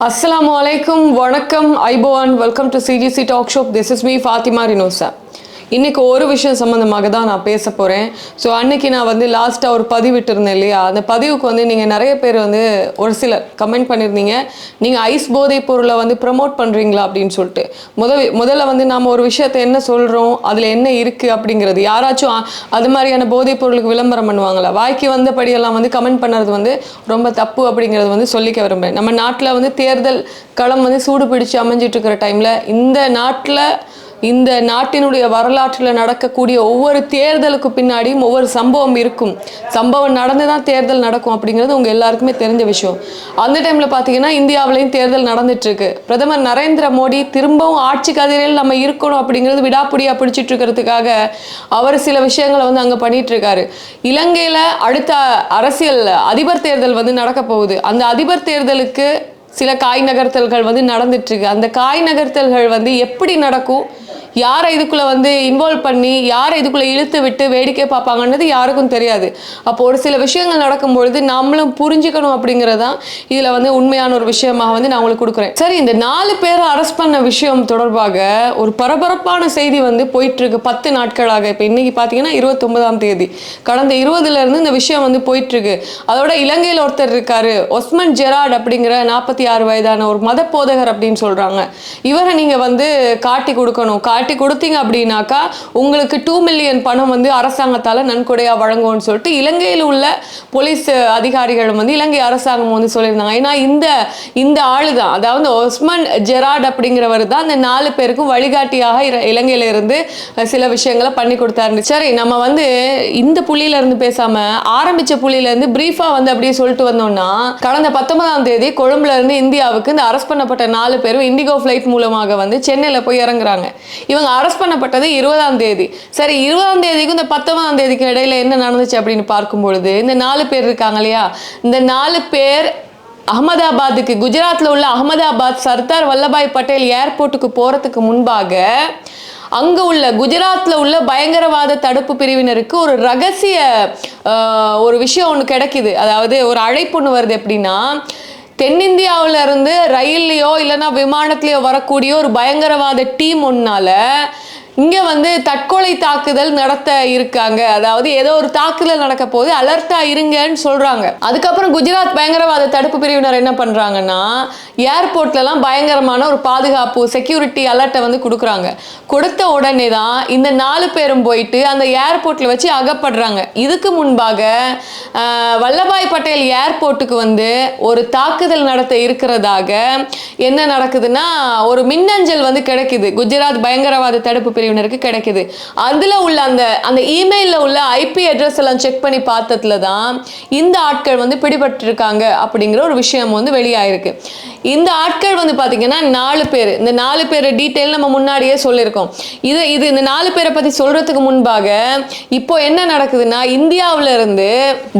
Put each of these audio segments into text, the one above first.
அஸ்லாம் அலைக்கும் வணக்கம் and welcome to CGC talk show this is me Fatima Rinosa இன்றைக்கி ஒரு விஷயம் சம்மந்தமாக தான் நான் பேச போகிறேன் ஸோ அன்னைக்கு நான் வந்து லாஸ்ட்டாக ஒரு பதிவிட்டிருந்தேன் இல்லையா? அந்த பதிவுக்கு வந்து நீங்கள் நிறைய பேர் வந்து ஒரு சிலர் கமெண்ட் பண்ணியிருந்தீங்க. நீங்கள் ஐஸ் போதைப் பொருளை வந்து ப்ரமோட் பண்ணுறீங்களா அப்படின்னு சொல்லிட்டு. முத முதல்ல வந்து நாம் ஒரு விஷயத்தை என்ன சொல்கிறோம் அதில் என்ன இருக்குது அப்படிங்கிறது. யாராச்சும் அது மாதிரியான போதைப் பொருளுக்கு விளம்பரம் பண்ணுவாங்களா? வாய்க்கு வந்தபடியெல்லாம் வந்து கமெண்ட் பண்ணுறது வந்து ரொம்ப தப்பு அப்படிங்கிறது வந்து சொல்லிக்க விரும்புகிறேன் நம்ம நாட்டில் வந்து தேர்தல் களம் வந்து சூடு பிடிச்சு அமைஞ்சிட்டு இருக்கிற டைமில் இந்த நாட்டில் இந்த நாட்டினுடைய வரலாற்றில் நடக்கக்கூடிய ஒவ்வொரு தேர்தலுக்கு பின்னாடியும் ஒவ்வொரு சம்பவம் இருக்கும். சம்பவம் நடந்து தான் தேர்தல் நடக்கும் அப்படிங்கிறது உங்கள் எல்லாருக்குமே தெரிஞ்ச விஷயம். அந்த டைமில் பார்த்தீங்கன்னா இந்தியாவிலையும் தேர்தல் நடந்துட்டுருக்கு. பிரதமர் நரேந்திர மோடி திரும்பவும் ஆட்சி கதிரையில் நம்ம இருக்கணும் அப்படிங்கிறது விடாப்பிடியாக பிடிச்சிட்டு இருக்கிறதுக்காக அவர் சில விஷயங்களை வந்து அங்கே பண்ணிகிட்ருக்காரு இலங்கையில் அடுத்த அரசியல் அதிபர் தேர்தல் வந்து நடக்க போகுது. அந்த அதிபர் தேர்தலுக்கு சில காய் நகர்த்தல்கள் வந்து நடந்துட்டுருக்கு. அந்த காய் நகர்த்தல்கள் வந்து எப்படி நடக்கும்? யாரை இதுக்குள்ளே வந்து இன்வால்வ் பண்ணி யாரை இதுக்குள்ளே இழுத்து விட்டு வேடிக்கை பார்ப்பாங்கன்றது யாருக்கும் தெரியாது. அப்போ ஒரு சில விஷயங்கள் நடக்கும்பொழுது நம்மளும் புரிஞ்சுக்கணும் அப்படிங்கிறது தான் இதில் வந்து உண்மையான ஒரு விஷயமாக வந்து நான் உங்களுக்கு கொடுக்குறேன். சரி இந்த நாலு பேரை அரெஸ்ட் பண்ண விஷயம் தொடர்பாக ஒரு பரபரப்பான செய்தி வந்து போயிட்டுருக்கு பத்து நாட்களாக. இப்போ இன்றைக்கி பார்த்தீங்கன்னா இருபத்தொன்பதாம் தேதி. கடந்த இருபதுலேருந்து இந்த விஷயம் வந்து போயிட்டுருக்கு. அதோட இலங்கையில் ஒருத்தர் இருக்காரு ஒஸ்மன் ஜெராட் அப்படிங்கிற நாற்பத்தி ஆறு வயதான ஒரு மத போதகர் அப்படின்னு சொல்கிறாங்க இவரை நீங்கள் வந்து காட்டி கொடுக்கணும் காட்டி கொடுத்தீங்க அப்படின்னாக்கா உங்களுக்கு டூ மில்லியன் பணம் வந்து அரசாங்கத்தால் நன்கொடையா வழங்கும்னு சொல்லிட்டு இலங்கையில் உள்ள போலீஸ் அதிகாரிகளும் வந்து இலங்கை அரசாங்கம் வந்து சொல்லியிருந்தாங்க. ஏன்னா இந்த இந்த ஆளு தான் அதாவது ஒஸ்மன் ஜெராட் அப்படிங்கிறவர் தான் அந்த நாலு பேருக்கும் வழிகாட்டியாக இலங்கையில இருந்து சில விஷயங்களை பண்ணி கொடுத்தாரு சரி நம்ம வந்து இந்த புள்ளியில இருந்து பேசாம ஆரம்பிச்ச புள்ளியில இருந்து பிரீஃபா வந்து அப்படியே சொல்லிட்டு வந்தோம்னா கடந்த பத்தொன்பதாம் தேதி கொழும்புல இருந்து இந்தியாவுக்கு இந்த அரெஸ்ட் பண்ணப்பட்ட நாலு பேரும் இண்டிகோ ஃபிளைட் மூலமாக வந்து சென்னையில போய் இறங்குறாங்க. இவங்க அரெஸ்ட் பண்ணப்பட்டது இருபதாம் தேதி. சரி இருபதாம் தேதிக்கும் இந்த பத்தொன்பதாம் தேதிக்கு இடையில என்ன நடந்துச்சு அப்படின்னு பார்க்கும் பொழுது இந்த நாலு பேர் இருக்காங்க இல்லையா? இந்த நாலு பேர் அகமதாபாத்துக்கு குஜராத்தில் உள்ள அகமதாபாத் சர்தார் வல்லபாய் பட்டேல் ஏர்போர்ட்டுக்கு போகிறதுக்கு முன்பாக அங்கே உள்ள குஜராத்தில் உள்ள பயங்கரவாத தடுப்பு பிரிவினருக்கு ஒரு ரகசிய ஒரு விஷயம் ஒன்று கிடைக்குது. அதாவது ஒரு அழைப்பு ஒன்று வருது எப்படின்னா தென்னிந்தியாவுல இருந்து ரயில்லையோ இல்லைன்னா விமானத்திலையோ வரக்கூடிய ஒரு பயங்கரவாத டீம் ஒன்னால இங்கே வந்து தற்கொலை தாக்குதல் நடத்த இருக்காங்க. அதாவது ஏதோ ஒரு தாக்குதல் நடக்க போது அலர்ட்டா இருங்கன்னு சொல்றாங்க. அதுக்கப்புறம் குஜராத் பயங்கரவாத தடுப்பு பிரிவினர் என்ன பண்றாங்கன்னா ஏர்போர்ட்லலாம் பயங்கரமான ஒரு பாதுகாப்பு செக்யூரிட்டி அலர்ட்டை வந்து கொடுக்குறாங்க. கொடுத்த உடனே தான் இந்த நாலு பேரும் போயிட்டு அந்த ஏர்போர்ட்ல வச்சு அகப்படுறாங்க. இதுக்கு முன்பாக வல்லபாய் பட்டேல் ஏர்போர்ட்டுக்கு வந்து ஒரு தாக்குதல் நடத்த இருக்கிறதாக என்ன நடக்குதுன்னா ஒரு மின்னஞ்சல் வந்து கிடைக்குது. குஜராத் பயங்கரவாத தடுப்பு பிரிவு பிரிவினருக்கு கிடைக்குது. அதுல உள்ள அந்த அந்த இமெயில்ல உள்ள ஐபி அட்ரஸ் எல்லாம் செக் பண்ணி பார்த்ததுல தான் இந்த ஆட்கள் வந்து பிடிபட்டிருக்காங்க அப்படிங்கிற ஒரு விஷயம் வந்து வெளியாயிருக்கு. இந்த ஆட்கள் வந்து பாத்தீங்கன்னா நாலு பேர். இந்த நாலு பேர் டீட்டெயில் நம்ம முன்னாடியே சொல்லியிருக்கோம். இது இது இந்த நாலு பேரை பத்தி சொல்றதுக்கு முன்பாக இப்போ என்ன நடக்குதுன்னா இந்தியாவில இருந்து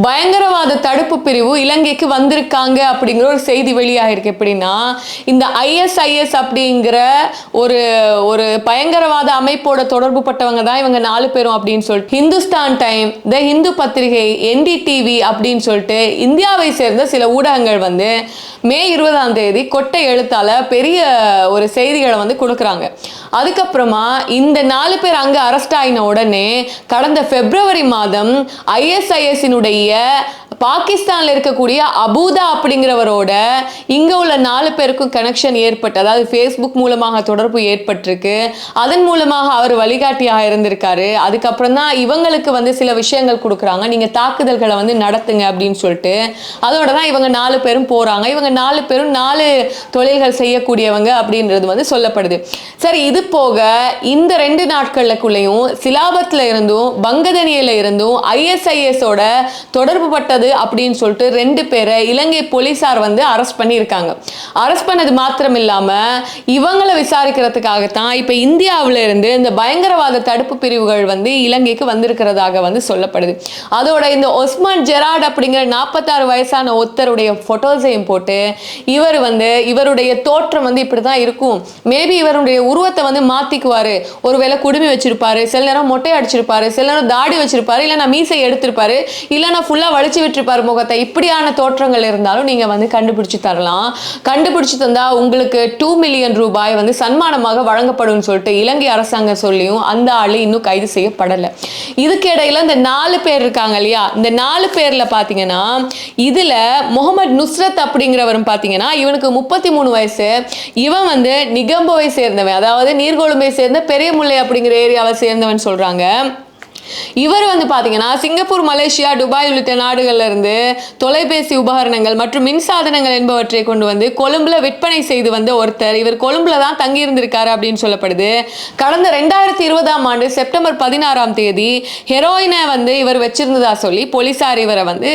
பயங்கரவாத தடுப்பு பிரிவு இலங்கைக்கு வந்திருக்காங்க அப்படிங்கிற ஒரு செய்தி வெளியாகிருக்கு எப்படின்னா இந்த ஐஎஸ்ஐஎஸ் அப்படிங்கிற ஒரு ஒரு பயங்கரவாத அமைப்போட தொடர்பு பட்டவங்க தான் இவங்க நாலு பேரும் அப்படின்னு சொல்லிட்டு ஹிந்துஸ்தான் டைம் த ஹிந்து பத்திரிகை என்டிடிவி அப்படின்னு சொல்லிட்டு இந்தியாவை சேர்ந்த சில ஊடகங்கள் வந்து மே இருபதாம் தேதி கொட்டை எழுத்தால பெரிய ஒரு செய்திகளை வந்து கொடுக்குறாங்க. அதுக்கப்புறமா இந்த நாலு பேர் அங்கே அரெஸ்ட் ஆகின உடனே கடந்த பிப்ரவரி மாதம் ஐஎஸ்ஐஎஸ்னுடைய பாகிஸ்தானில் இருக்கக்கூடிய அபூதா அப்படிங்கிறவரோட இங்கே உள்ள நாலு பேருக்கும் கனெக்ஷன் ஏற்பட்டு அதாவது ஃபேஸ்புக் மூலமாக தொடர்பு ஏற்பட்டிருக்கு. அதன் மூலமாக அவர் வழிகாட்டியாக இருந்திருக்காரு. அதுக்கப்புறம் தான் இவங்களுக்கு வந்து சில விஷயங்கள் கொடுக்குறாங்க. நீங்கள் தாக்குதல்களை வந்து நடத்துங்க அப்படின்னு சொல்லிட்டு. அதோட தான் இவங்க நாலு பேரும் போகிறாங்க இவங்க நாலு பேரும் நாலு தொழில்கள் செய்யக்கூடியவங்க அப்படின்றது வந்து சொல்லப்படுது. சரி இது போக இந்த ரெண்டு நாட்களுக்குள்ளேயும் சிலாபத்தில் இருந்தும் பங்கதனியில் இருந்தும் ஐஎஸ்ஐஎஸோட தொடர்பு பட்டது அப்படின்னு சொல்லிட்டு ரெண்டு பேரை இலங்கை போலீஸார் வந்து அரெஸ்ட் பண்ணியிருக்காங்க. அரெஸ்ட் பண்ணது மாத்திரம் இல்லாமல் இவங்களை விசாரிக்கிறதுக்காகத்தான் இப்போ இந்தியாவில் இருந்து இந்த பயங்கரவாத தடுப்பு பிரிவுகள் வந்து இலங்கைக்கு வந்திருக்கிறதாக வந்து சொல்லப்படுது. அதோட இந்த ஒஸ்மான் ஜெராட் அப்படிங்கிற நாற்பத்தாறு வயசான ஒருத்தருடைய ஃபோட்டோஸையும் போட்டு இவர் வந்து இவருடைய தோற்றம் வந்து இப்படி தான் இருக்கும். மேபி இவருடைய உருவத்தை வந்து மாற்றிக்குவார் ஒருவேளை குடுமி வச்சிருப்பாரு சில நேரம் மொட்டை அடிச்சிருப்பாரு சில நேரம் தாடி வச்சிருப்பாரு இல்லைன்னா மீசை எடுத்திருப்பாரு இல்லைன்னா ஃபுல்லாக வலிச்சு விட்டுருப்பாரு முகத்தை. இப்படியான தோற்றங்கள் இருந்தாலும் நீங்கள் வந்து கண்டுபிடிச்சு தரலாம். கண்டுபிடிச்சு தந்தால் உங்களுக்கு டூ மில்லியன் ரூபாய் வந்து சன்மானமாக வழங்கப்படும் சொல்லிட்டு இலங்கை அரசாங்கம் சொல்லியும் அந்த ஆளு இன்னும் கைது செய்யப்படலை. இதுக்கு இடையில இந்த நாலு பேர் இருக்காங்க இல்லையா? இந்த நாலு பேரில் பார்த்தீங்கன்னா இதில் முகமது நுஸ்ரத் அப்படிங்கிறவரும் பார்த்தீங்கன்னா இவனுக்கு முப்பத்தி மூணு வயசு. இவன் வந்து நிகம்போவை சேர்ந்தவன். அதாவது நீர்கொழும்பை சேர்ந்த பெரியமுல்லை அப்படிங்கிற ஏரியாவை சேர்ந்தவன் சொல்கிறாங்க இவர் வந்து பாத்தீங்கன்னா சிங்கப்பூர் மலேசியா துபாய் உள்ளிட்ட நாடுகள்ல இருந்து தொலைபேசி உபகரணங்கள் மற்றும் மின்சாதனங்கள் என்பவற்றை கொண்டு வந்து கொழும்புல விற்பனை செய்து வந்த ஒருத்தர். இவர் கொழும்புல தான் தங்கியிருந்திருக்காரு அப்படின்னு சொல்லப்படுது. கடந்த ரெண்டாயிரத்தி இருபதாம் ஆண்டு செப்டம்பர் பதினாறாம் தேதி ஹெரோயினை வந்து இவர் வச்சிருந்ததா சொல்லி போலீசார் இவரை வந்து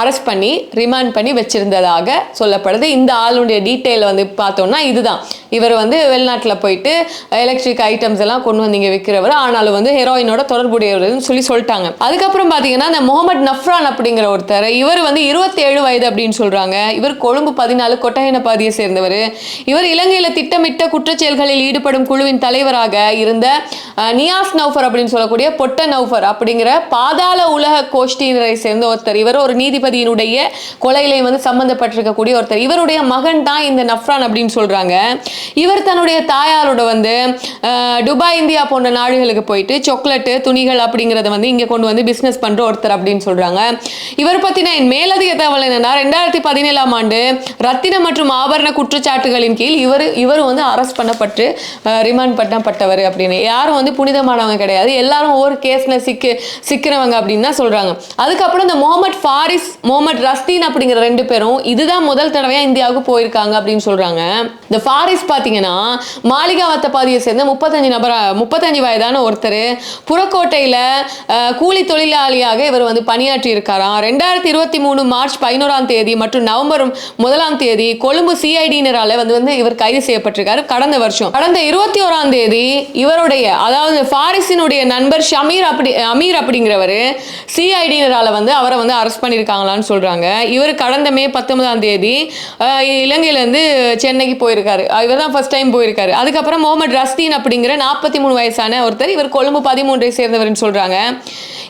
அரெஸ்ட் பண்ணி ரிமாண்ட் பண்ணி வச்சிருந்ததாக சொல்லப்படுது. இந்த ஆளுடைய டீட்டெயில் வந்து பார்த்தோம்னா இதுதான். இவர் வந்து வெளிநாட்டில் போயிட்டு எலக்ட்ரிக் ஐட்டம்ஸ் எல்லாம் கொண்டு வந்தீங்க விற்கிறவர் ஆனாலும் வந்து ஹெரோயினோட தொடர்புடையவர்னு சொல்லி சொல்லிட்டாங்க. அதுக்கப்புறம் பார்த்தீங்கன்னா அந்த முகமது நஃப்ரான் அப்படிங்கிற ஒருத்தர் இவர் வந்து இருபத்தி ஏழு வயது அப்படின்னு சொல்றாங்க. இவர் கொழும்பு பதினாலு கொட்டகைன பாதியை சேர்ந்தவர். இவர் இலங்கையில் திட்டமிட்ட குற்றச்செயல்களில் ஈடுபடும் குழுவின் தலைவராக இருந்த நியாஸ் நௌஃபர் அப்படின்னு சொல்லக்கூடிய பொட்ட நௌஃபர் அப்படிங்கிற பாதாள உலக கோஷ்டியினரை சேர்ந்த ஒருத்தர். இவர் ஒரு நீதிபதியினுடைய கொலையிலே வந்து சம்பந்தப்பட்டிருக்கக்கூடிய ஒருத்தர். இவருடைய மகன் தான் இந்த நஃப்ரான் அப்படின்னு சொல்றாங்க. இவர் தன்னுடைய தாயாரோட வந்து துபாய் இந்தியா போன்ற நாடுகளுக்கு போயிட்டு சாக்லேட்டு துணிகள் அப்படிங்கிறத வந்து இங்கே கொண்டு வந்து பிஸ்னஸ் பண்ற ஒருத்தர் அப்படின்னு சொல்றாங்க. இவர் பத்தின என் மேலதிக தகவல் என்னன்னா ரெண்டாயிரத்தி பதினேழாம் ஆண்டு ரத்தின மற்றும் ஆபரண குற்றச்சாட்டுகளின் கீழ் இவர் இவர் வந்து அரெஸ்ட் பண்ணப்பட்டு ரிமாண்ட் பண்ணப்பட்டவர் அப்படின்னு. யாரும் வந்து புனிதமானவங்க கிடையாது. எல்லாரும் ஒவ்வொரு கேஸ்ல சிக்கு சிக்கிறவங்க அப்படின்னு தான் சொல்றாங்க. அதுக்கப்புறம் இந்த முகமது ஃபாரிஸ் முகமது ரஸ்தீன் அப்படிங்கிற ரெண்டு பேரும் இதுதான் முதல் தடவையா இந்தியாவுக்கு போயிருக்காங்க அப்படின்னு சொல்றாங்க. இந்த ஃபாரிஸ் பாத்தீங்கன்னா மாளிகாவத்த பாதியை சேர்ந்த முப்பத்தஞ்சு நபர் முப்பத்தஞ்சு வயதான ஒருத்தர் புறக்கோட்டை அஹ், கூலி தொழிலாளியாக இவர் வந்து பணியாற்றி இருக்காராம் ரெண்டாயிரத்தி இருபத்தி மூணு மார்ச் பதினோராம் தேதி மற்றும் நவம்பர் முதலாம் தேதி கொழும்பு சிஐடினரால வந்து வந்து இவர் கைது செய்யப்பட்டிருக்காரு. கடந்த வருஷம். கடந்த இருபத்தி ஓராம் தேதி இவருடைய அதாவது ஃபாரிஸினுடைய நண்பர் ஷமீர் அப்படி அமீர் அப்படிங்கிறவர் சிஐடினரால வந்து அவரை வந்து அரெஸ்ட் பண்ணியிருக்காங்களான்னு சொல்றாங்க. இவர் கடந்த மே பத்தொன்பதாம் தேதி இலங்கையிலேருந்து சென்னைக்கு போயிருக்காரு. இவர் தான் ஃபர்ஸ்ட் டைம் போயிருக்காரு. அதுக்கப்புறம் முகமது ரஸ்தீன் அப்படிங்கிற நாற்பத்தி மூணு வயசான ஒருத்தர் இவர் கொழும்பு பதிமூன்றை அப்படின்னு சொல்றாங்க.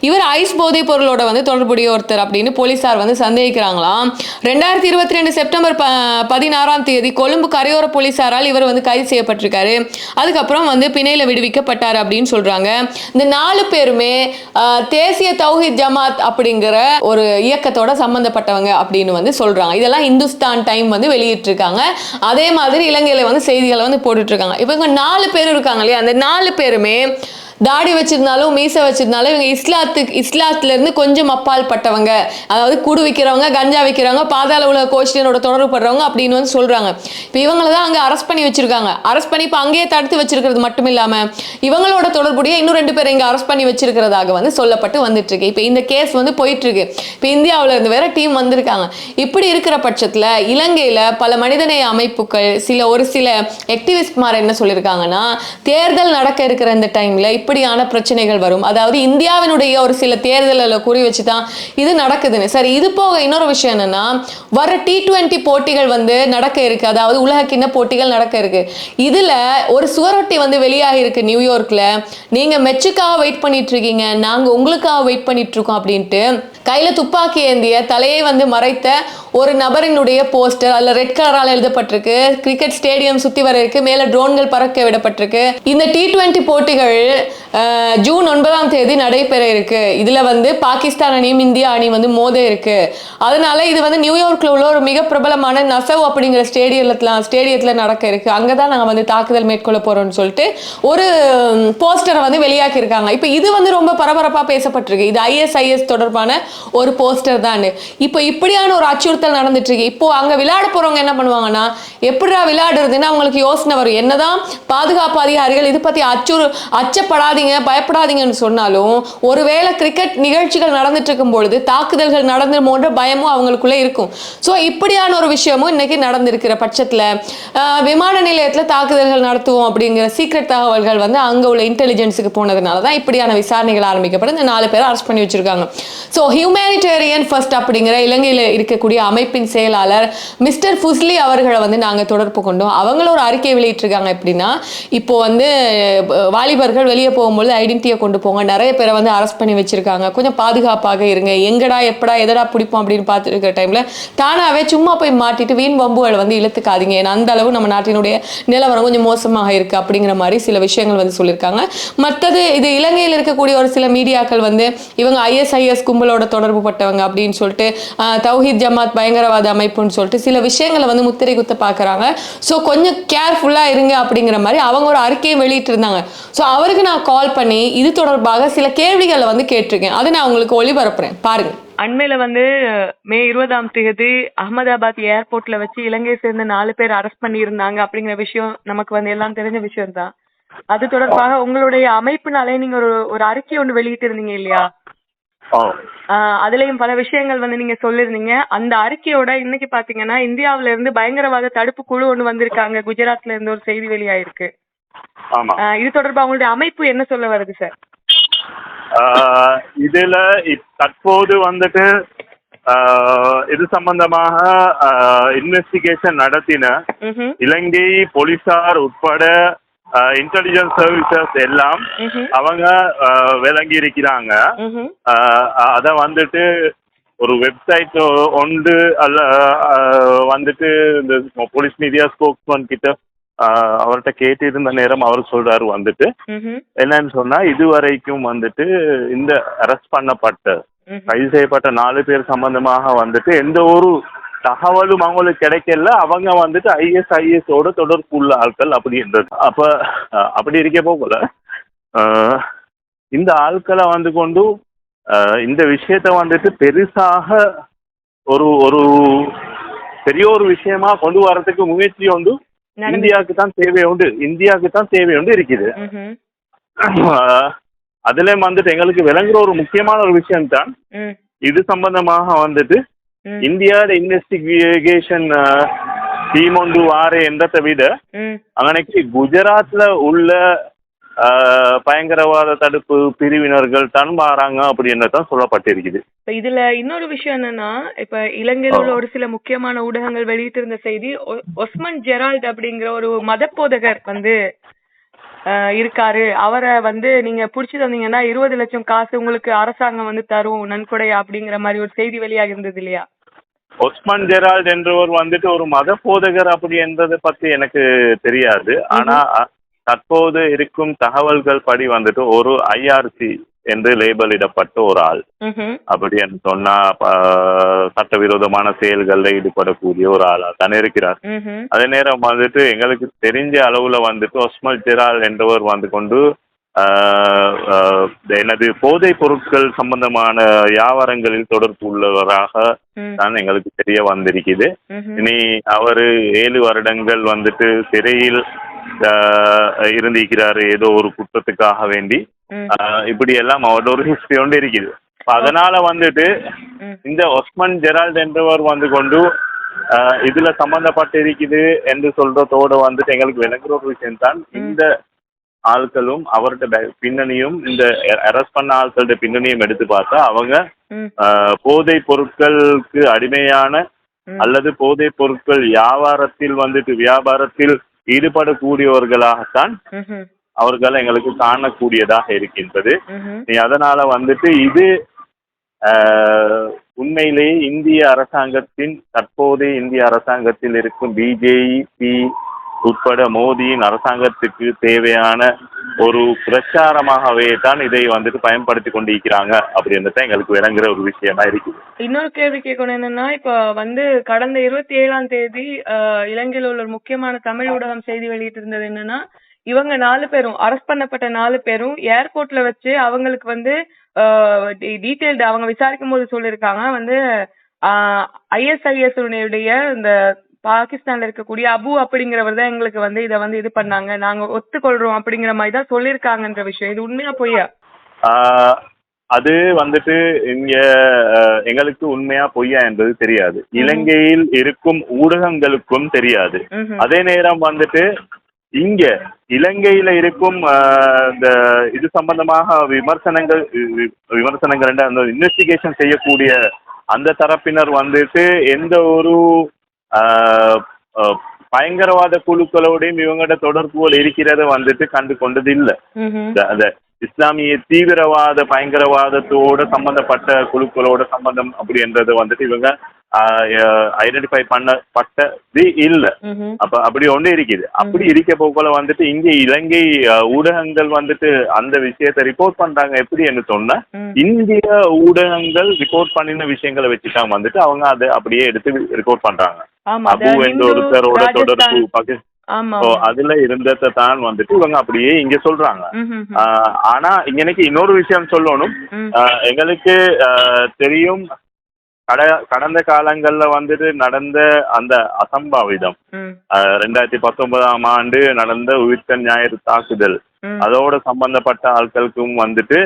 இவர் ஐஸ் போதைப் பொருளோட வந்து தொடர்புடைய ஒருத்தர் அப்படின்னு போலீஸார் வந்து சந்தேகிக்கிறாங்களாம். ரெண்டாயிரத்தி இருபத்தி ரெண்டு செப்டம்பர் ப பதினாறாம் தேதி கொழும்பு கரையோர போலீசாரால் இவர் வந்து கைது செய்யப்பட்டிருக்காரு. அதுக்கப்புறம் வந்து பிணையில் விடுவிக்கப்பட்டார் அப்படின்னு சொல்றாங்க. இந்த நாலு பேருமே தேசிய தௌஹித் ஜமாத் அப்படிங்கிற ஒரு இயக்கத்தோட சம்மந்தப்பட்டவங்க அப்படின்னு வந்து சொல்கிறாங்க இதெல்லாம் இந்துஸ்தான் டைம் வந்து வெளியிட்டிருக்காங்க. அதே மாதிரி இலங்கையில் வந்து செய்திகளை வந்து போட்டுட்டு இருக்காங்க இப்போ இவங்க நாலு பேர் இருக்காங்க இல்லையா? அந்த நாலு பேருமே தாடி வச்சிருந்தாலும் மீசை வச்சிருந்தாலும் இவங்க இஸ்லாத்துக்கு இஸ்லாத்துல இருந்து கொஞ்சம் அப்பால் பட்டவங்க. அதாவது கூடு விற்கிறவங்க கஞ்சா விற்கிறவங்க பாதாள உலக கோஷ்டியனோட தொடர்பு படுறவங்க அப்படின்னு வந்து சொல்றாங்க. இப்போ இவங்கள தான் அங்கே அரெஸ்ட் பண்ணி வச்சிருக்காங்க. அரெஸ்ட் பண்ணி இப்போ அங்கேயே தடுத்து வச்சிருக்கிறது மட்டும் இல்லாம இவங்களோட தொடர்புடைய இன்னும் ரெண்டு பேரை இங்கே அரெஸ்ட் பண்ணி வச்சிருக்கிறதாக வந்து சொல்லப்பட்டு வந்துட்டு இருக்கு இப்போ இந்த கேஸ் வந்து போயிட்டு இருக்கு இப்போ இந்தியாவில் இருந்து வேற டீம் வந்திருக்காங்க. இப்படி இருக்கிற பட்சத்துல இலங்கையில பல மனிதநேய அமைப்புகள் சில ஒரு சில ஆக்டிவிஸ்ட் மாதிரி என்ன சொல்லியிருக்காங்கன்னா தேர்தல் நடக்க இருக்கிற இந்த டைம்ல இப்படியான பிரச்சனைகள் வரும். அதாவது இந்தியாவினுடைய ஒரு சில தேர்தலில் குறி வச்சு தான் இது நடக்குதுன்னு. சரி இது போக இன்னொரு விஷயம் என்னன்னா வர டி டுவெண்ட்டி போட்டிகள் வந்து நடக்க இருக்கு. அதாவது உலக கிண்ண போட்டிகள் நடக்க இருக்கு. இதுல ஒரு சுவரொட்டி வந்து வெளியாகி இருக்கு நியூயார்க்ல நீங்க மெச்சுக்காக வெயிட் பண்ணிட்டு இருக்கீங்க. நாங்க உங்களுக்காக வெயிட் பண்ணிட்டு இருக்கோம் அப்படின்ட்டு கையில துப்பாக்கி ஏந்திய தலையை வந்து மறைத்த ஒரு நபரினுடைய போஸ்டர் அதுல ரெட் கலரால் எழுதப்பட்டிருக்கு. கிரிக்கெட் ஸ்டேடியம் சுத்தி வர இருக்கு. மேல ட்ரோன்கள் பறக்க விடப்பட்டிருக்கு. இந்த டி டுவெண்ட்டி போட்டிகள் ஜூன் ஒன்பதாம் தேதி நடைபெற இருக்கு. இதுல வந்து பாகிஸ்தான் அணியும் இந்தியா அணி வந்து மோத இருக்கு. அதனால இது வந்து நியூயார்க்ல உள்ள ஒரு மிக பிரபலமான நசவ் அப்படிங்கிற ஸ்டேடியத்துல ஸ்டேடியத்துல நடக்க இருக்கு. அங்கதான் நாங்க வந்து தாக்குதல் மேற்கொள்ள போறோம்னு சொல்லிட்டு ஒரு போஸ்டரை வந்து வெளியாக்கி இருக்காங்க இப்போ இது வந்து ரொம்ப பரபரப்பா பேசப்பட்டிருக்கு. இது ஐஎஸ்ஐஎஸ் தொடர்பான ஒரு போஸ்டர் தான் இப்போ இப்படியான ஒரு அச்சுறுத்தல் நடந்துட்டு இருக்கு இப்போ அங்க விளையாட போறவங்க என்ன பண்ணுவாங்கன்னா எப்படிடா விளையாடுறதுன்னு அவங்களுக்கு யோசனை வரும். என்னதான் பாதுகாப்பு அதிகாரிகள் இது பத்தி அச்சுறு அச்சப்படாதீங்க பயப்படாதீங்கன்னு சொன்னாலும் ஒருவேளை கிரிக்கெட் நிகழ்ச்சிகள் நடந்துட்டு இருக்கும் பொழுது தாக்குதல்கள் நடந்துமோன்ற பயமும் அவங்களுக்குள்ள இருக்கும். ஸோ இப்படியான ஒரு விஷயமும் இன்னைக்கு நடந்திருக்கிற பட்சத்துல ஆஹ், விமான நிலையத்துல தாக்குதல்கள் நடத்துவோம் அப்படிங்கிற சீக்ரெட் தகவல்கள் வந்து அங்க உள்ள இன்டெலிஜென்ஸுக்கு போனதுனால தான் இப்படியான விசாரணைகள் ஆரம்பிக்கப்படும். இந்த நாலு பேரை அரெஸ்ட் பண்ணி வச்சிருக்காங்க. ஸோ ஹியூமனிடேரியன் ஃபர்ஸ்ட் அப்படிங்கிற இலங்கையில் இருக்கக்கூடிய அமைப்பின் செயலாளர் மிஸ்டர் ஃபுஸ்லி அவர்களை வந்து நாங்கள் தொடர்பு கொண்டோம். அவங்களும் ஒரு அறிக்கை வெளியிட்டிருக்காங்க எப்படின்னா இப்போ வந்து வாலிபர்கள் வெளியே போகும்போது ஐடென்டிட்டியை கொண்டு போங்க. நிறைய பேரை வந்து அரெஸ்ட் பண்ணி வச்சிருக்காங்க. கொஞ்சம் பாதுகாப்பாக இருங்க. எங்கடா எப்படா எதடா பிடிப்போம் அப்படின்னு பார்த்துருக்க டைமில் தானாகவே சும்மா போய் மாட்டிட்டு வீண் வம்புகளை வந்து இழுத்துக்காதீங்க. ஏன்னா அந்த அளவு நம்ம நாட்டினுடைய நிலவரம் கொஞ்சம் மோசமாக இருக்குது அப்படிங்கிற மாதிரி சில விஷயங்கள் வந்து சொல்லியிருக்காங்க. மற்றது இது இலங்கையில் இருக்கக்கூடிய ஒரு சில மீடியாக்கள் வந்து இவங்க ஐஎஸ்ஐஎஸ் கும்பலோட தொடர்பு பட்டவங்க அப்படின்னு சொல்லிட்டு தௌஹித் தௌஹீத் ஜமாத் பயங்கரவாத அமைப்புன்னு சொல்லிட்டு சில விஷயங்களை வந்து முத்திரை குத்த பார்க்குறாங்க. ஸோ கொஞ்சம் கேர்ஃபுல்லாக இருங்க அப்படிங்கிற மாதிரி அவங்க ஒரு அறிக்கையை வெளியிட்டு இருந்தாங்க ஸோ அவருக்கு நான் கால் பண்ணி இது தொடர்பாக சில கேள்விகளை வந்து கேட்டிருக்கேன். அதை நான் உங்களுக்கு ஒளிபரப்புறேன். பாருங்க. அண்மையில வந்து மே இருபதாம் தேதி அகமதாபாத் ஏர்போர்ட்ல வச்சு இலங்கையை சேர்ந்த நாலு பேர் அரெஸ்ட் பண்ணியிருந்தாங்க அப்படிங்கிற விஷயம் நமக்கு வந்து எல்லாம் தெரிஞ்ச விஷயம் தான் அது தொடர்பாக உங்களுடைய அமைப்பினாலே நீங்க ஒரு ஒரு அறிக்கை ஒன்று வெளியிட்டு இருந்தீங்க இல்லையா? அதுலயும் பல விஷயங்கள் வந்து நீங்க சொல்லிருந்தீங்க. அந்த அறிக்கையோட இன்னைக்கு பாத்தீங்கன்னா இந்தியாவுல இருந்து பயங்கரவாத தடுப்பு குழு ஒன்று வந்திருக்காங்க. குஜராத்ல இருந்து ஒரு செய்தி வெளியாயிருக்கு. இது தொடர்பா உங்களுடைய அமைப்பு என்ன சொல்ல வருது சார் இதுல தற்போது வந்துட்டு இது சம்பந்தமாக இன்வெஸ்டிகேஷன் நடத்தின இலங்கை போலீசார் உட்பட இன்டெலிஜென்ஸ் சர்வீசஸ் எல்லாம் அவங்க விளங்கி இருக்கிறாங்க அதை வந்துட்டு ஒரு வெப்சைட் ஒன்று அல்ல வந்துட்டு இந்த போலீஸ் மீடியா ஸ்போக்ஸ்மேன் கிட்ட அவர்கிட்ட கேட்டிருந்த நேரம் அவர் சொல்றாரு வந்துட்டு. என்னன்னு சொன்னா இதுவரைக்கும் வந்துட்டு இந்த அரெஸ்ட் பண்ணப்பட்ட கைது செய்யப்பட்ட நாலு பேர் சம்பந்தமாக வந்துட்டு எந்த ஒரு தகவலும் அவங்களுக்கு கிடைக்கல. அவங்க வந்துட்டு ஐஎஸ்ஐஎஸ் ஓட தொடர்பு உள்ள ஆட்கள் அப்படின்றது அப்ப அப்படி இருக்க போகல இந்த ஆட்களை வந்து கொண்டு இந்த விஷயத்த வந்துட்டு பெருசாக ஒரு ஒரு பெரிய ஒரு விஷயமா கொண்டு வரதுக்கு முயற்சி உண்டு இந்தியாவுக்கு தான் தேவை உண்டு. இந்தியாவுக்கு தான் தேவை உண்டு இருக்குது. அதுல வந்துட்டு எங்களுக்கு விளங்குற ஒரு முக்கியமான ஒரு விஷயம் தான் இது சம்பந்தமாக வந்துட்டு ஒன்று வார என்றதை விட ம் அங்கனைக்கு குஜராத்ல உள்ள ஆஹ், பயங்கரவாத தடுப்பு பிரிவினர்கள் தான் வாராங்க அப்படின்னு தான் சொல்லப்பட்டிருக்குது இப்ப இதுல இன்னொரு விஷயம் என்னன்னா இப்ப இலங்கையில உள்ள ஒரு சில முக்கியமான ஊடகங்கள் வெளியிட்டிருந்த செய்தி ஒஸ்மன் ஜெரால்ட் அப்படிங்கிற ஒரு மதப்போதகர் வந்து அஹ், இருக்காரு அவரை வந்து நீங்க புடிச்சு தந்தீங்கன்னா இருபது லட்சம் காசு உங்களுக்கு அரசாங்கம் வந்து தரும் நன்கொடை அப்படிங்கிற மாதிரி ஒரு செய்தி வெளியாக இருந்தது இல்லையா ஒஸ்மான் ஜெரால்ட் என்றவர் வந்துட்டு ஒரு மத போதகர் அப்படி என்றதை பத்தி எனக்கு தெரியாது ஆனா அ- தற்போது இருக்கும் தகவல்கள் படி வந்துட்டு ஒரு ஐஆர்சி என்று லேபலிடப்பட்ட ஒரு ஆள். அப்படி என்று சொன்னா சட்டவிரோதமான செயல்களில் ஈடுபடக்கூடிய ஒரு ஆளா தானே இருக்கிறார். அதே நேரம் வந்துட்டு எங்களுக்கு தெரிஞ்ச அளவுல வந்துட்டு ஒஸ்மல் ஜெரால் என்றவர் வந்து கொண்டு எனது போதைப் பொருட்கள் சம்பந்தமான வியாபாரங்களில் தொடர்பு உள்ளவராக. தான் எங்களுக்கு தெரிய வந்திருக்குது. இனி அவரு ஏழு வருடங்கள் வந்துட்டு சிறையில் இருந்திருக்கிறாரு ஏதோ ஒரு குற்றத்துக்காக வேண்டி. இப்படி எல்லாம் அவரோட ஒரு ஹிஸ்டரி ஒன்று இருக்குது. அதனால வந்துட்டு. இந்த ஒஸ்மன் ஜெரால்ட் என்றவர் வந்து கொண்டு இதுல சம்பந்தப்பட்டு இருக்குது என்று சொல்றதோட வந்துட்டு எங்களுக்கு விளங்குற ஒரு விஷயம் தான் இந்த ஆட்களும் அவர்கிட்ட பே- பின்னணியும் இந்த அரெஸ்ட் பண்ண ஆட்களோட பின்னணியும் எடுத்து பார்த்தா அவங்க போதைப் பொருட்களுக்கு அடிமையான. அல்லது போதைப் பொருட்கள் வியாபாரத்தில் வந்துட்டு வியாபாரத்தில் ஈடுபடக்கூடியவர்களாகத்தான். அவர்கள் எங்களுக்கு காணக்கூடியதாக இருக்கின்றது. நீ அதனால வந்துட்டு இது உண்மையிலேயே இந்திய அரசாங்கத்தின் தற்போதைய இந்திய அரசாங்கத்தில் இருக்கும் பிஜேபி உட்பட மோடியின் அரசாங்கத்துக்கு தேவையான ஒரு பிரச்சாரமாகவே தான் இதை வந்துட்டு பயன்படுத்தி கொண்டிருக்கிறாங்க அப்படின்னு எங்களுக்கு விளங்குற ஒரு விஷயமா இருக்குது. இன்னொரு கேள்வி கேட்கணும் என்னன்னா இப்ப வந்து கடந்த இருபத்தி ஏழாம் தேதி இலங்கையில் உள்ள ஒரு முக்கியமான தமிழ் ஊடகம் செய்தி வெளியிட்டிருந்தது என்னன்னா இவங்க நாலு பேரும் அரெஸ்ட் பண்ணப்பட்ட நாலு பேரும் ஏர்போர்ட்ல வச்சு அவங்களுக்கு வந்து டீடைல்டு அவங்க விசாரிக்கும் போது சொல்லியிருக்காங்க. வந்து ஐஎஸ்ஐஎஸ் உடைய இந்த பாகிஸ்தான்ல இருக்கக்கூடிய அபு அப்படிங்கிறவர் தான் எங்களுக்கு வந்து இதை வந்து இது பண்ணாங்க. நாங்க ஒத்துக்கொள்றோம் அப்படிங்கிற மாதிரி தான் சொல்லியிருக்காங்கன்ற விஷயம். இது உண்மையா பொய்யா? அது வந்துட்டு இங்க எங்களுக்கு உண்மையா பொய்யா என்பது தெரியாது. இலங்கையில் இருக்கும் ஊடகங்களுக்கும் தெரியாது. அதே நேரம் வந்துட்டு இங்க இலங்கையில இருக்கும் இந்த இது சம்பந்தமாக விமர்சனங்கள் விமர்சனங்கள் அந்த இன்வெஸ்டிகேஷன் செய்யக்கூடிய அந்த தரப்பினர் வந்துட்டு எந்த ஒரு பயங்கரவாத குழுக்களோடையும் இவங்களோட தொடர்புகள் இருக்கிறத வந்துட்டு கண்டு கொண்டது இல்லை இஸ்லாமிய தீவிரவாத பயங்கரவாதத்தோட சம்பந்தப்பட்ட குழுக்களோட சம்பந்தம் அப்படின்றது வந்துட்டு இவங்க ஐடென்டிஃபை பண்ணப்பட்டது இல்ல. அப்ப அப்படி ஒண்ணு இருக்குது அப்படி இருக்க போல வந்துட்டு இங்க இலங்கை ஊடகங்கள் வந்துட்டு அந்த விஷயத்தை ரிப்போர்ட் பண்றாங்க எப்படி என்று சொன்னா. இந்திய ஊடகங்கள் ரிப்போர்ட் பண்ணின விஷயங்களை வச்சுதான் வந்துட்டு அவங்க அதை அப்படியே எடுத்து ரிப்போர்ட் பண்றாங்க அபு என்ற ஒருத்தரோட தொடர்பு. பாகிஸ்தான் அதுல இருந்ததை தான் வந்துட்டு இவங்க அப்படியே இங்க சொல்றாங்க. ஆனா இங்க எனக்கு இன்னொரு விஷயம் சொல்லணும். எங்களுக்கு தெரியும் கட கடந்த காலங்கள்ல வந்துட்டு நடந்த அந்த அசம்பாவிதம். ரெண்டாயிரத்தி பத்தொன்பதாம் ஆண்டு நடந்த உயிர்த்த ஞாயிறு தாக்குதல். அதோட சம்பந்தப்பட்ட ஆட்களுக்கும் வந்துட்டு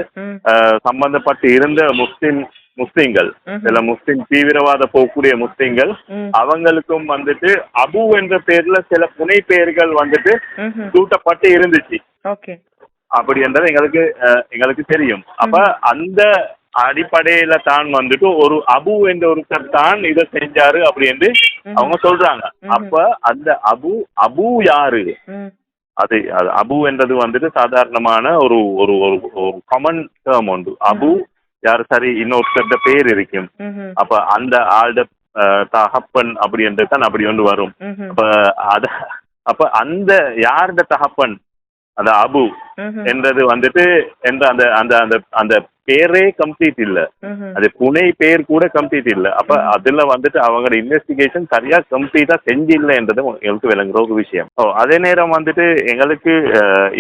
சம்பந்தப்பட்டு இருந்த முஸ்லிம் முஸ்லிம்கள். சில முஸ்லிம் தீவிரவாத போக்கூடிய முஸ்லிம்கள். அவங்களுக்கும் வந்துட்டு அபு என்ற பேர்ல சில புனை பெயர்கள் வந்துட்டு. சூட்டப்பட்டு இருந்துச்சு. அப்படி என்றது எங்களுக்கு எங்களுக்கு தெரியும். அப்ப அந்த அடிப்படையில தான் வந்துட்டு ஒரு அபு என்ற ஒருத்தர் தான் இதை செஞ்சாரு அப்படி என்று அவங்க சொல்றாங்க. அப்ப அந்த அபு அபு யாரு. அது அது அபு என்றது வந்துட்டு சாதாரணமான ஒரு ஒரு ஒரு ஒரு காமன் டேர்ம் உண்டு அபு யார் சரி இன்னொருத்தர்ட பேர் இருக்கும். அப்ப அந்த ஆள்ட தகப்பன் அப்படி என்று தான் அப்படி ஒன்று வரும். அப்ப அத அப்ப அந்த யாருட தகப்பன் அந்த அபு. என்றது வந்துட்டு என்ற அந்த அந்த அந்த அந்த பேரே கம்ப்ளீட் இல்ல. அது புனை பேர் கூட கம்ப்ளீட் இல்ல அப்ப அதுல வந்துட்டு அவங்களோட இன்வெஸ்டிகேஷன் சரியா கம்ப்ளீட்டா செஞ்சில்ல என்றது எங்களுக்கு விளங்குற ஒரு விஷயம் ஓ அதே நேரம் வந்துட்டு எங்களுக்கு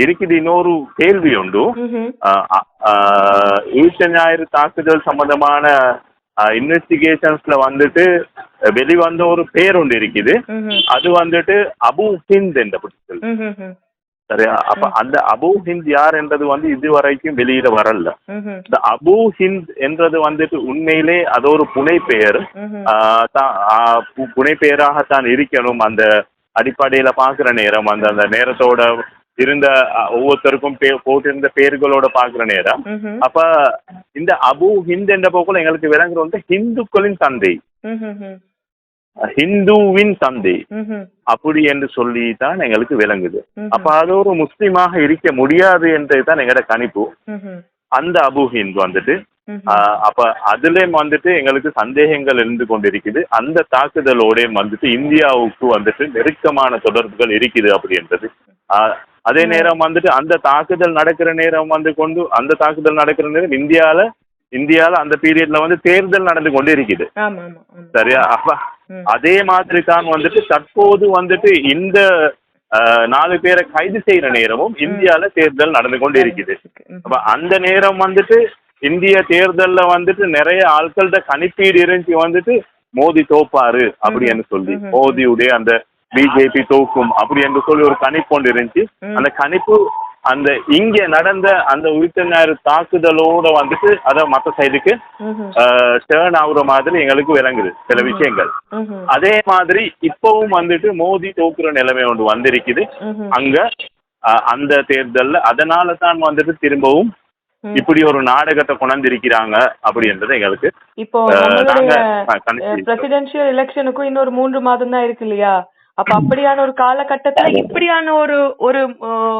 இருக்குது இன்னொரு கேள்வி உண்டு. ஈச்ச ஞாயிறு தாக்குதல் சம்பந்தமான இன்வெஸ்டிகேஷன்ஸ்ல வந்துட்டு வெளிவந்த ஒரு பேர் ஒன்று இருக்குது. அது வந்துட்டு அபு ஹிந்த் என்ற புத்தகம். சரியா? அப்ப அந்த அபு ஹிந்த் யார் என்றது வந்து இதுவரைக்கும் வெளியிட வரல. இந்த அபு ஹிந்த் என்றது வந்துட்டு உண்மையிலே அது ஒரு புனை பெயர் ம்ஹும். ஆஹ் தான் புனை இருக்கணும் அந்த அடிப்படையில பாக்குற நேரம் அந்த அந்த நேரத்தோட இருந்த ஒவ்வொருத்தருக்கும் போட்டிருந்த பேர்களோட பாக்குற நேரம். அப்ப இந்த அபு ஹிந்த் என்ற போக்குல எங்களுக்கு விளங்குற வந்து ஹிந்துக்களின் தந்தை. ஹிந்துவின் தந்தை. அப்படி என்று சொல்லி தான் எங்களுக்கு விளங்குது. அப்ப அது ஒரு முஸ்லீமாக இருக்க முடியாது என்றது தான் எங்களோட கணிப்பு. அந்த அபு ஹிந்த் வந்துட்டு அப்ப அதுலயும் வந்துட்டு எங்களுக்கு சந்தேகங்கள் இருந்து கொண்டிருக்குது. அந்த தாக்குதலோடையும் வந்துட்டு இந்தியாவுக்கு வந்துட்டு நெருக்கமான தொடர்புகள் இருக்குது அப்படின்றது அதே நேரம் வந்துட்டு அந்த தாக்குதல் நடக்கிற நேரம் வந்து கொண்டு அந்த தாக்குதல் நடக்கிற நேரம் இந்தியால இந்தியால அந்த பீரியட்ல வந்து தேர்தல் நடந்து கொண்டு இருக்குது ஆமா ஆமா ஆமா. சரியா? அப்ப. அதே மாதிரி தான் வந்துட்டு தற்போது வந்துட்டு இந்த நாலு பேரை கைது செய்யற நேரமும் இந்தியால தேர்தல் நடந்து கொண்டு இருக்குது. அப்ப அந்த நேரம் வந்துட்டு இந்திய தேர்தல்ல வந்துட்டு நிறைய ஆட்கள்கிட்ட கணிப்பீடு இருந்துச்சு வந்துட்டு மோடி தோப்பாரு அப்படின்னு சொல்லி. ம்ஹும். மோடியுடைய அந்த பிஜேபி தோக்கும் அப்படி என்று சொல்லி ஒரு கணிப்பு ஒன்று இருந்துச்சு. அந்த கணிப்பு அந்த இங்க நடந்த அந்த ஞாயிறு தாக்குதலோட வந்துட்டு அத மத்த சைடுக்கு. டேர்ன் ஆகுற மாதிரி எங்களுக்கு விளங்குது சில விஷயங்கள். அதே மாதிரி இப்பவும் வந்துட்டு மோடி தோக்குற நிலைமை ஒன்று வந்திருக்குது. அங்க அந்த தேர்தல்ல அதனால தான் வந்துட்டு திரும்பவும். இப்படி ஒரு நாடகத்தை கொண்டாந்திருக்கிறாங்க அப்படின்றது எங்களுக்கு இப்போ பிரசிடென்ஷியல் எலெக்ஷனுக்கும் இன்னொரு மூன்று மாதம் தான் இருக்கு இல்லையா அப்ப அப்படியான ஒரு காலகட்டத்துல இப்படியான ஒரு ஒரு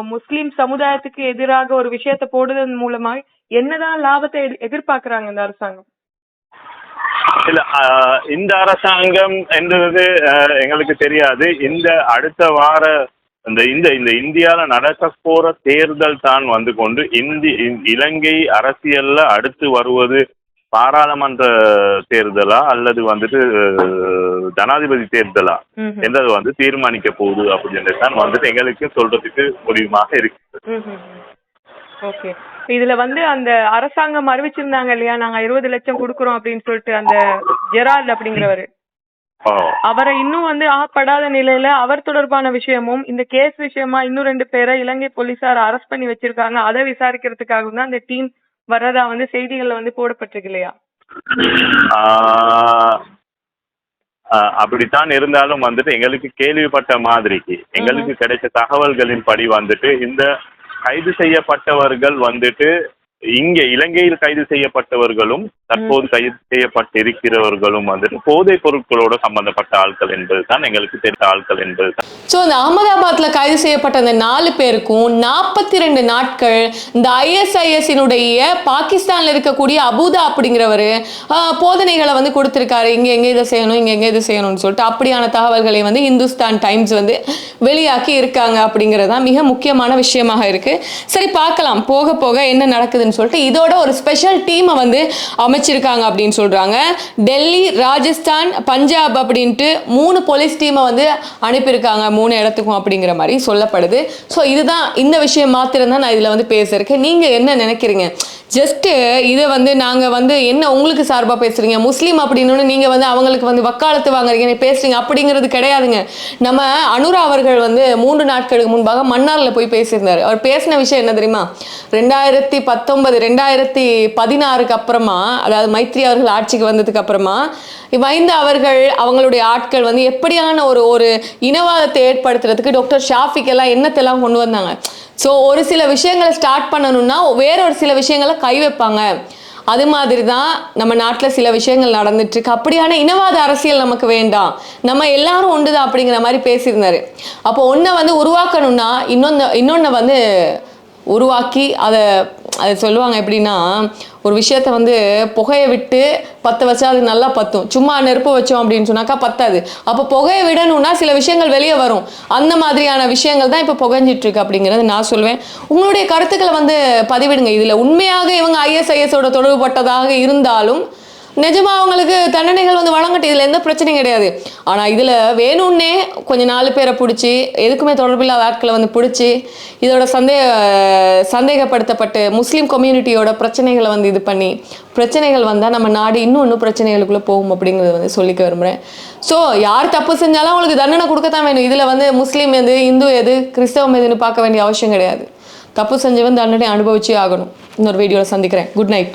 முஸ்லிம் சமுதாயத்துக்கு எதிராக ஒரு விஷயத்தை போடுவதன் மூலமா என்னதான் லாபத்தை எதி- எதிர்பார்க்கறாங்க இந்த அரசாங்கம்? இல்ல இந்த அரசாங்கம் என்றது எங்களுக்கு தெரியாது. இந்த அடுத்த வார இந்த இந்த இந்த இந்தியால நடக்க போற தேர்தல் தான் வந்து கொண்டு இந்தி இலங்கை அரசியல்ல அடுத்து வருவது பாராளுமன்ற தேர்தலா அல்லது வந்துட்டு ஜனாதிபதி தேர்தலா. என்றது வந்து தீர்மானிக்க போகுது அப்படின்னு தான் வந்துட்டு எங்களுக்கு சொல்றதுக்கு முடிவுமாக இருக்கு ஓகே. இதுல வந்து அந்த அரசாங்கம் அறிவிச்சிருந்தாங்க இல்லையா? நாங்க இருபது லட்சம் கொடுக்குறோம் அப்படின்னு சொல்லிட்டு அந்த ஜெரால்ட் அப்படிங்கிறவரு. அவரை இன்னும் வந்து ஆப்படாத நிலையில அவர் தொடர்பான விஷயமும் இந்த கேஸ் விஷயமா இன்னும் ரெண்டு பேரை இலங்கை போலீசார் அரெஸ்ட் பண்ணி வச்சிருக்காங்க. அதை விசாரிக்கிறதுக்காக தான் அந்த டீம் வர்றதா வந்து செய்திகள்ல வந்து போடப்பட்டிருக்கு இல்லையா அப்படித்தான் இருந்தாலும் வந்துட்டு எங்களுக்கு கேள்விப்பட்ட மாதிரிக்கு எங்களுக்கு கிடைச்ச தகவல்களின் படி வந்துட்டு இந்த கைது செய்யப்பட்டவர்கள் வந்துட்டு இங்க இலங்கையில் கைது செய்யப்பட்டவர்களும் தற்போது கைது செய்யப்பட்டிருக்கிறவர்களும் வந்துட்டு போதைப் பொருட்களோட சம்பந்தப்பட்ட ஆட்கள் என்பதுதான் எங்களுக்கு தெரிந்த ஆட்கள் என்பதுதான். ஸோ இந்த அகமதாபாத்ல கைது செய்யப்பட்ட அந்த நாலு பேருக்கும் நாற்பத்தி ரெண்டு நாட்கள் இந்த ஐஎஸ்ஐஎஸ்னுடைய பாகிஸ்தான்ல இருக்கக்கூடிய அபுதா அப்படிங்கிறவர் போதனைகளை வந்து கொடுத்துருக்காரு. இங்க எங்க இதை செய்யணும் இங்க எங்க இதை செய்யணும்னு சொல்லிட்டு அப்படியான தகவல்களை வந்து இந்துஸ்தான் டைம்ஸ் வந்து வெளியாக்கி இருக்காங்க அப்படிங்கிறது தான் மிக முக்கியமான விஷயமாக இருக்கு. சரி பார்க்கலாம். போக போக என்ன நடக்குதுன்னு சொல்லிட்டு இதோட ஒரு ஸ்பெஷல் டீமை வந்து அமைச்சிருக்காங்க அப்படின்னு சொல்கிறாங்க டெல்லி ராஜஸ்தான் பஞ்சாப் அப்படின்ட்டு மூணு போலீஸ் டீமை வந்து அனுப்பியிருக்காங்க. மூணு இடத்துக்கும் அப்படிங்கிற மாதிரி சொல்லப்படுது. ஸோ இதுதான் இந்த விஷயம் மாத்திரம் தான் நான் இதில் வந்து பேசியிருக்கேன். நீங்கள் என்ன நினைக்கிறீங்க? ஜஸ்ட்டு இதை வந்து நாங்கள் வந்து என்ன உங்களுக்கு சார்பாக பேசுகிறீங்க முஸ்லீம் அப்படின்னு நீங்கள் வந்து அவங்களுக்கு வந்து வக்காலத்து வாங்குறீங்க. பேசுறீங்க. அப்படிங்கிறது கிடையாதுங்க. நம்ம அனுரா அவர்கள் வந்து மூன்று நாட்களுக்கு முன்பாக மன்னாரில் போய் பேசியிருந்தார். அவர் பேசின விஷயம் என்ன தெரியுமா? ரெண்டாயிரத்தி பத்தொன்பது ரெண்டாயிரத்தி பதினாறுக்கு அப்புறமா அதாவது மைத்ரி அவர்கள் ஆட்சிக்கு வந்ததுக்கு அப்புறமா மைந்த அவர்கள் அவங்களுடைய ஆட்கள் வந்து எப்படியான ஒரு ஒரு இனவாதத்தை ஏற்படுத்துறதுக்கு டாக்டர் ஷாஃபிக் எல்லாம் என்னத்தெல்லாம் கொண்டு வந்தாங்க. ஸோ ஒரு சில விஷயங்களை ஸ்டார்ட் பண்ணணும்னா வேற ஒரு சில விஷயங்களை கை வைப்பாங்க. அது மாதிரி தான் நம்ம நாட்டில் சில விஷயங்கள் நடந்துட்டுருக்கு. அப்படியான இனவாத அரசியல் நமக்கு வேண்டாம். நம்ம எல்லாரும் ஒன்றுதான் அப்படிங்கிற மாதிரி பேசியிருந்தாரு. அப்போ ஒன்றை வந்து உருவாக்கணும்னா இன்னொன்று இன்னொன்று வந்து உருவாக்கி அதை அது சொல்லுவாங்க எப்படின்னா ஒரு விஷயத்த வந்து புகையை விட்டு பற்ற வச்சா அது நல்லா பத்தும். சும்மா நெருப்பு வச்சோம் அப்படின்னு சொன்னாக்கா பத்தாது. அப்போ புகையை விடணும்னா சில விஷயங்கள் வெளியே வரும். அந்த மாதிரியான விஷயங்கள் தான் இப்போ புகைஞ்சிட்டு இருக்கு அப்படிங்கிறது நான் சொல்வேன். உங்களுடைய கருத்துக்களை வந்து பதிவிடுங்க. இதில் உண்மையாக இவங்க ஐஎஸ்ஐஎஸோட தொடர்புபட்டதாக இருந்தாலும் நிஜமா அவங்களுக்கு தண்டனைகள் வந்து வழங்கட்டும். இதில் எந்த பிரச்சனையும் கிடையாது. ஆனால் இதில் வேணும்னே கொஞ்சம் நாலு பேரை பிடிச்சி எதுக்குமே தொடர்பில்லாத ஆட்களை வந்து பிடிச்சி இதோட சந்தேக சந்தேகப்படுத்தப்பட்டு முஸ்லீம் கம்யூனிட்டியோட பிரச்சனைகளை வந்து இது பண்ணி பிரச்சனைகள் வந்தால் நம்ம நாடு இன்னும் இன்னும் பிரச்சனைகளுக்குள்ளே போகும் அப்படிங்கிறத வந்து சொல்லிக்க விரும்புகிறேன் ஸோ யார் தப்பு செஞ்சாலும் அவங்களுக்கு தண்டனை கொடுக்கத்தான் வேணும். இதில் வந்து முஸ்லீம் எது இந்து எது கிறிஸ்தவம் எதுன்னு பார்க்க வேண்டிய அவசியம் கிடையாது. தப்பு செஞ்சவன் தண்டனை அனுபவிச்சே ஆகணும். இன்னொரு வீடியோவில் சந்திக்கிறேன். Good night